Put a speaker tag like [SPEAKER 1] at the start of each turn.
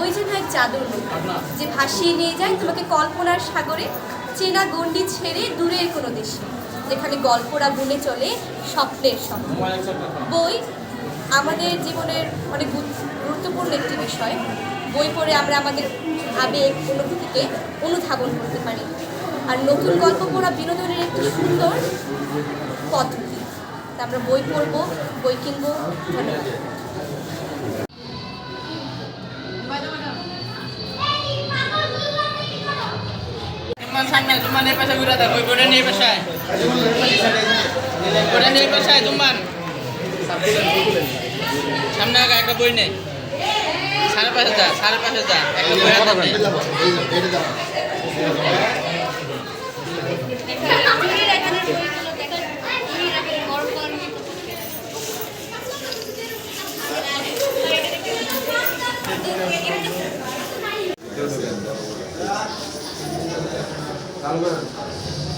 [SPEAKER 1] বই যেন এক জাদুর যে ভাসিয়ে নিয়ে যায়, তোমাকে কল্পনার সাগরে চেনা গণ্ডি ছেড়ে দূরের কোনো দেশে, যেখানে গল্পরা বুনে চলে স্বপ্নের সঙ্গে। বই আমাদের জীবনের অনেক গুরুত্বপূর্ণ একটি বিষয়। বই পড়ে আমরা আমাদের আবেগ, অনুভূতিকে অনুধাবন করতে পারি। আর নতুন গল্প পড়া বিনোদনের একটি সুন্দর পদ্ধতি। আমরা বই পড়ব, বই কিনবো, ধন্যবাদ।
[SPEAKER 2] Cuman sana, cuman di pasar gurata, boy bodan di pasar. Bodan di pasar, cuman. সামনে আগে একটা বই নেই সাড়ে পাঁচ হাজার সাড়ে পাঁচ হাজার একটা বই হাতে নেই
[SPEAKER 3] চালু করেন